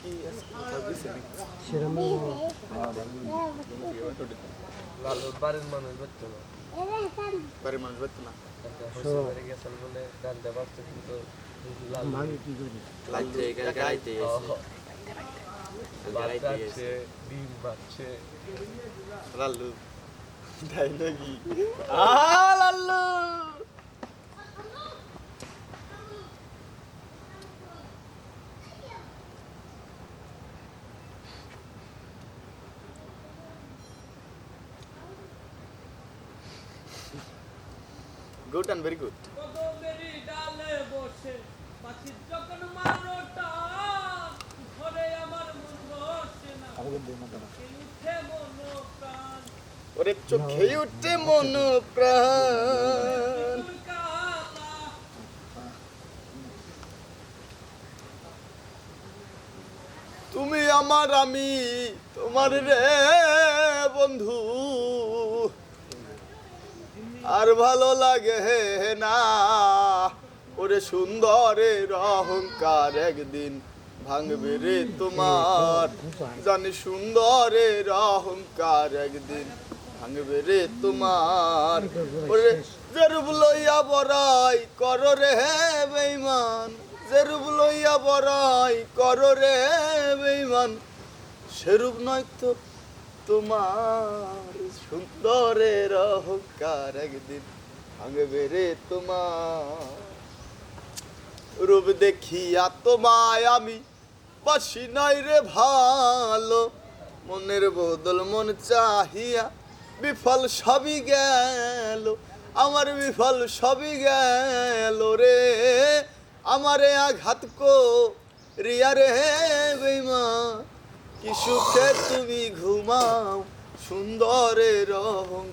কি গেছে নাকি? লালুর বাড়ির মানুষ বুঝতো না। বাড়ির মানুষ বাড়তো না? বলে জানতে পারতো কিন্তু লালু গাইতে রাখছে ডিম বাচ্ছে লাল্লু তাই নাকি a good and very good কদমেরই ডালে বসে পাখির যখন মারো টান ঘরে আমার বসে না। উঠে প্রাণ। ওরে চোখে উঠে মন প্রাণ। তুমি আমার আমি তোমার রে বন্ধু। আর ভালো লাগে হে না। ওরে সুন্দরের অহংকার একদিন ভাঙবে রে তোমার। জানি সুন্দরের অহংকার একদিন ভাঙবে রে তোমার। ওরে জেরুব লইয়া বড়াই কর রে হে বেইমান জেরুব লইয়া বড়াই কর রে বেইমান সেরূপ নয় তো তোমার সুন্দরের অহংকার একদিন ভাঙবে রে তোমার। রূপ দেখিয়া তোমায় আমি বাসি নাই রে ভালো। মনের বদল মন চাহিয়া বিফল সবই গেল, আমার বিফল সবই গেল রে। আমারে আঘাত কো রিয়া রে বেমা কি সুখে তুমি ঘুমাও সুন্দরের অহংকার